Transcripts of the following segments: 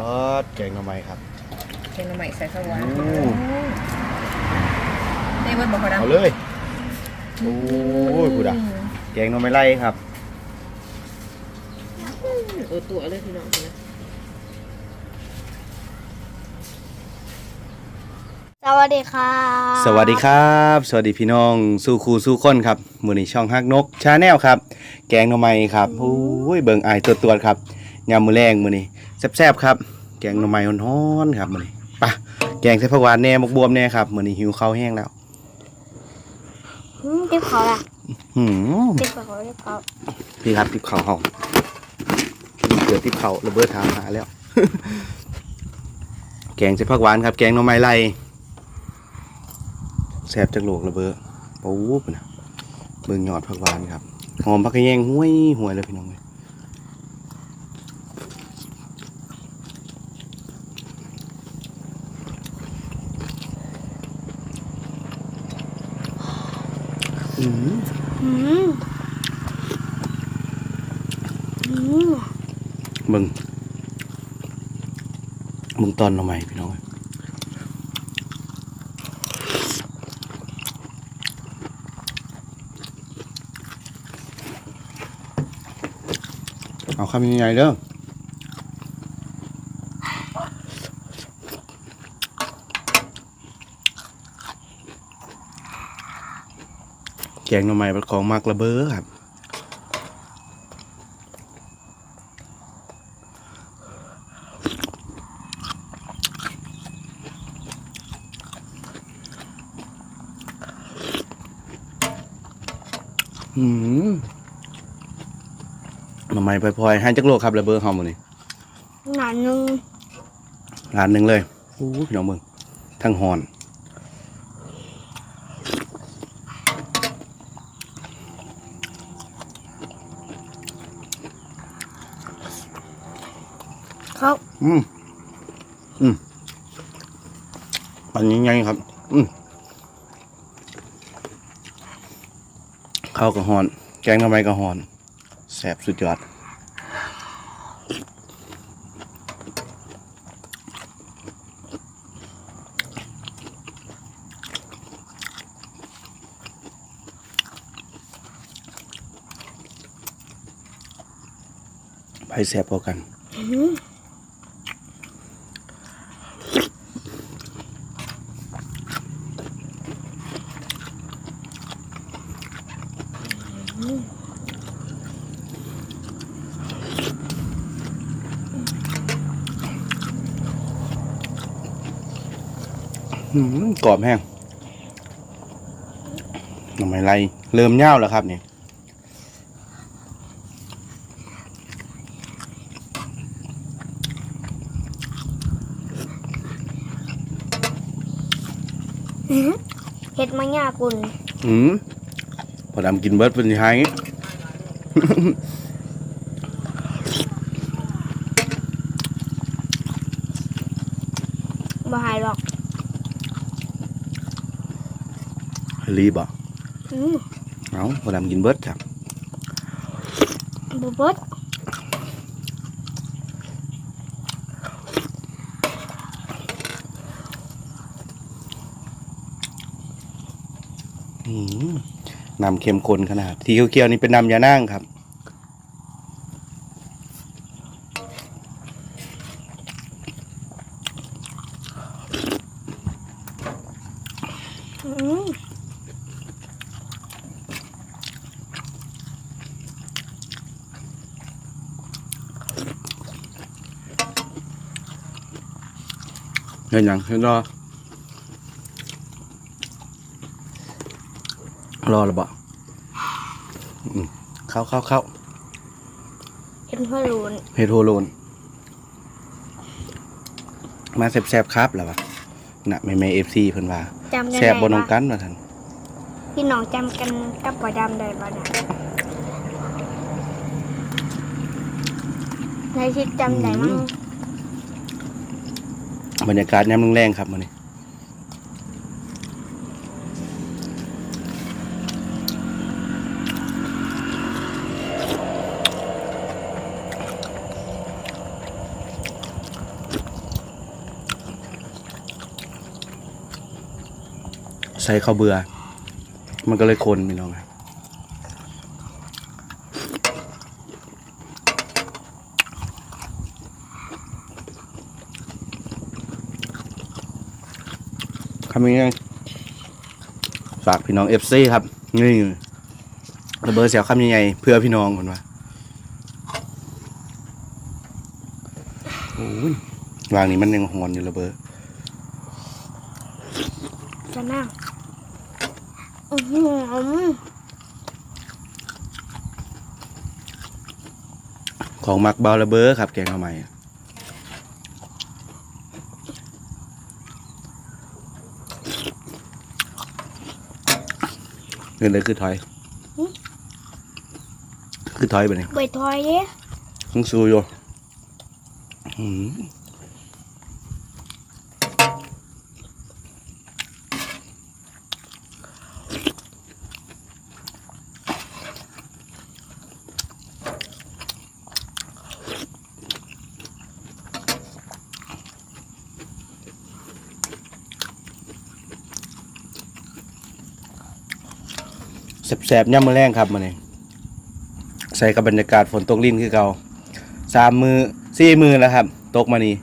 รสแกงหน่อไม้ครับแกงหน่อไม้ใส่ข้าวหวานโอ้นี่เบิดบอกเขาดังเอาเลยโอ้ยพูดอะแกงหน่อไม้ไล่ครับเออตัวเลยพี่น้องนะสวัสดีค่ะสวัสดีครับ สวัสดีพี่น้องสู้ครูสู้คนครับมือนี้ช่องฮักนกชาแนลครับ แกงหน่อไม้ครับโอ้ยเบิ่งอายตัวตัวๆครับยามมือแรงมือนี้ แซ่บๆครับ แกงหน่อไม้ฮ้อนๆครับมือนี้ไปะแกงใส่ผักหวานแหน่หมกบวมแหน่ครับมือนี้หิวข้าวแห้งแล้วอืมติ๊บเขาล่ะหืมติ๊บเขาติ๊บเขาพี่ครับติบเข่าเฮาเดือดติบเข่าระเบิดถามหาแล้ว แกงใส่ผักหวานครับ แกงหน่อไม้ไล่แซ่บจักโหลกระเบ้อปู๊บนะเบิ่งยอดผักหวานครับหอมผักกระแยงห้วยห้วยเลยพี่น้องเลย มึงมึงตอนทำไมพี่น้องเอาคำยังไงเด้อ แกงหน่อไม้เป็นของมักระเบ้อครับอืมหน่อไม้พลอยๆให้จักโลครับระเบ้อเฮาหมดนี่หนาหนึ่งร้านหนึ่งเลยโอ้ยพี่น้องเมืองทั้งหอน เขาอืมอืมปันยังไงครับ อืมข้าวกับหอน แกงหน่อไม้กับหอนแซ่บสุดยอดไปแซ่บพอกันหืม กรอบแห้งหน่อไม้ไรเริ่มเน่าแล้วครับนี่เห็ดมะยากุลอืมพอดำกินเบิร์ดเป็นยังไง บ่หายหรอก รีบอะอืมเอาพอดำกินเบิร์ดครับบุบดอืมน้ำเค็มข้นขนาด ที่เคี้ยวๆนี่เป็นน้ำยานั่งครับอืม ห็นยังเห็นรอรอหรือเปล่าอืมเข้าเข้าเข้าเห็ดหัวโลูนเฮโทโลนมาแซบๆครับแล้ววะน่ะไม่ไม่เอฟซีเพิ่นว่าจำกันแซบบนน้องปะกันว่าท่านพี่น้องจำกันกับปลาดำได้ปะเนี่ยในชิดจำได้มั้ง บรรยากาศย้ำแรงๆครับมันนี้ใส่ข้าวเบื่อ มันก็เลยคนพี่น้องครับ คำนี้ไงฝากพี่น้องเอฟซีครับ นี่ระเบิดเสียวคำยังไงเพื่อพี่น้องคนว่าโอ้ยวางนี้มันยังหอนอยู่ระเบิดจะนั่งอื้อหือของมักเบาระเบ้อครับแกงเอาใหม่ เงินเลยคือถอย คือถอยไปเนี่ยใบทอยเด้ต้องสู้อยู่อืม แสบๆย่ำมือแรงครับมาเนี่ยใส่กับบรรยากาศฝนตกลิ้นคือเก่าสามมือสี่มือแล้วครับ ตกมานี่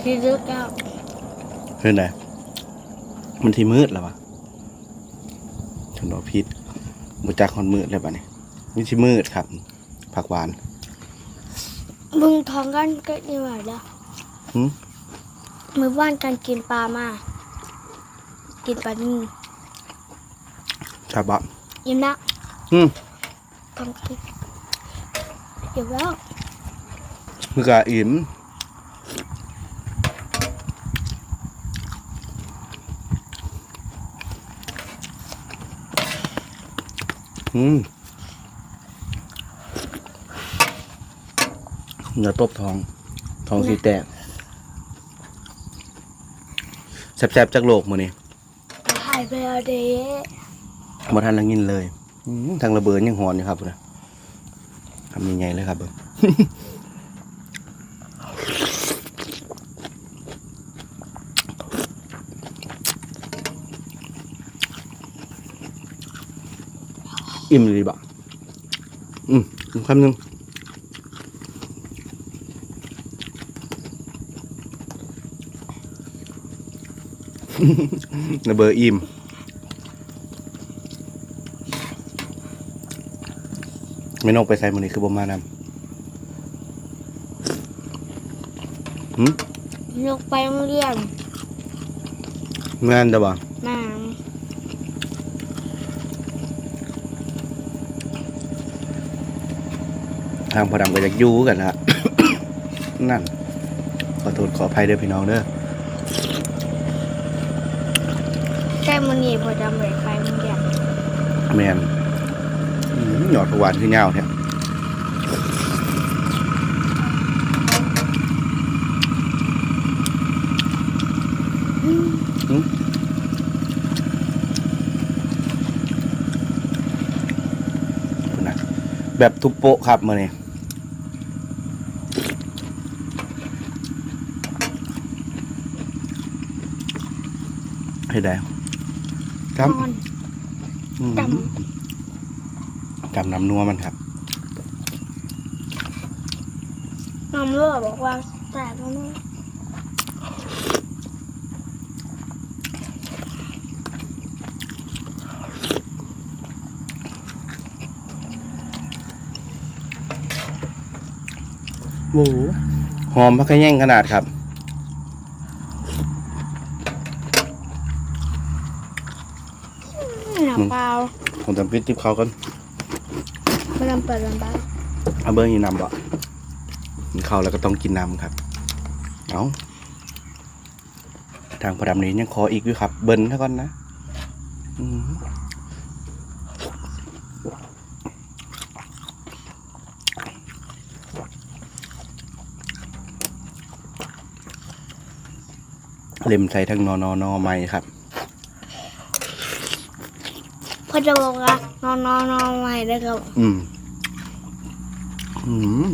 ที่เลือกแล้วเห็นไหมมันที่มืดแล้ววะฉันบอกพิษบุจักคอนมืดเลยปะเนี่ยนี่ที่มืดครับ ผักหวาน มึงท้องกันก็ยังไงแล้วหื มมือบ้านกันกินปลามา กินปลานึ่งชาบะยิ้มละอืมท้องกินอยู่แล้วมือกะอิ่มอืมอย่าตบทอง ทองสีแตก แซ่บๆจากโลกมือนี่หายไปแล้วเด้มาทันละงินเลยอืมทางระเบิดยังหอนอยู่ครับนะทำยังไงเลยครับเบิ่ง อิ่มเลยบะอืมอีกคำหนึ่ง ระเบิดอิ่มไม่นกไปใส่มันนี่คือบ่มานำหืมยกไปโรงเรียนงานแต่บ่มาทางพอดำก็อยากอยู่กันละ นั่น ขอโทษขออภัยเด้อพี่น้องเด้อ แค่มันนี่พอจำไว้ไปโรงเรียนแมนหยอดหวานคือเงาแท้หืมพุ่นน่ะแบบทุบโปะครับมื้อนี้ให้ได้ ครับนอนอืมจจำน้ำนัวมันครับำน้ำเลือดบอกว่าแต่ก็ไม่โอ้หอมพักกระแย่งขนาดครับ หนักเปล่า ผมจำพิษทิพเขากันไม่ทำเปิดลำบากเอาเบอร์นี่นำบ่กินข้าวแล้วก็ต้องกินน้ำครับ เอาทางพระดำนี้ยังขออีกอยู่ครับ เบิ้ลเท่ากันนะอืมเล็มใส่ทั้งนอนอนอไม้ครับ พอจะบอกว่านอนนอนนอนใหม่ได้ครับอืม อืม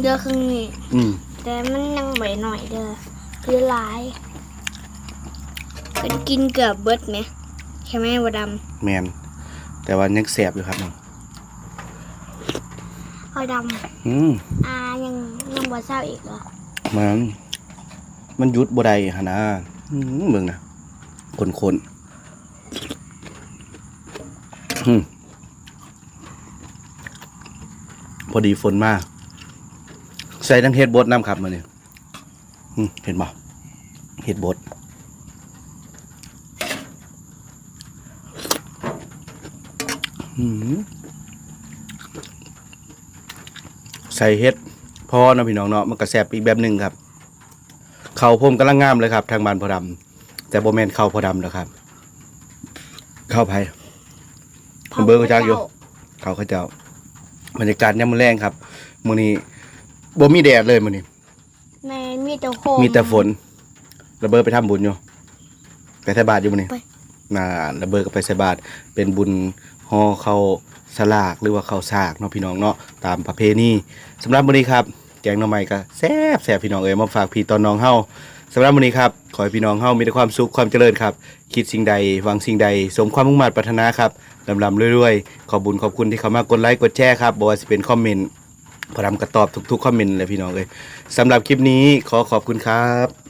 เดือครึ่งนี่อืมแต่มันยังไหวหน่อยเด้อคือหลายเป็นกินเกือบเบิดไหมใช่ไหมวดแมนแต่ว่ายังแสบอยู่ครับน้องำเอาดอืมำอายังยังบ่เศร้าอีกเหรอมัน มันหยุดบ่ได้หนนะอืมเบิ่งนะคนๆอืม พอดีฝนมาใส่ทั้งเฮ็ดบดน้ำครับมาเนี่ยเห็นบ่เฮ็ดบดใส่เฮ็ดพอนะพี่น้องเนาะมันก็แซบอีกแบบหนึ่งครับ เขาผมกำลังงามเลยครับ ทางบานพอดำแต่โบแมนเข้าพอดำแล้วครับ เข้าไผ ผมเบิร์ก็จักอยู่ เขาเขาเจ้าบรรยากาศยามมื้อแรงครับมื้อนี้บ่มีแดดเลยมื้อนี้ แม่มีแต่โคม มีแต่ฝนระเบิดไปทำบุญอยู่ไปใส่บาตรอยู่มื้อนี้ไป น่าระเบิดก็ไปใส่บาตรเป็นบุญห่อข้าวสลากหรือว่าข้าวสากเนาะพี่น้องเนาะตามประเพณีสำหรับมื้อนี้ครับ แกงหน่อไม้ก็แซ่บแซ่บพี่น้องเอ้ยมาฝากพี่ตอนน้องเฮา สำหรับวันนี้ครับ ขอให้พี่น้องเฮามีแต่ความสุขความเจริญครับ คิดสิ่งใดหวังสิ่งใด สมความมุ่งมั่นปรารถนาครับลำลำเรื่อยๆ ขอบุญขอบคุณที่เข้ามากดไลค์กดแชร์ครับบอกว่าจะเป็นคอมเมนต์พอดำก็ตอบทุกๆคอมเมนต์เลยพี่น้องเลยสำหรับคลิปนี้ขอขอบคุณครับ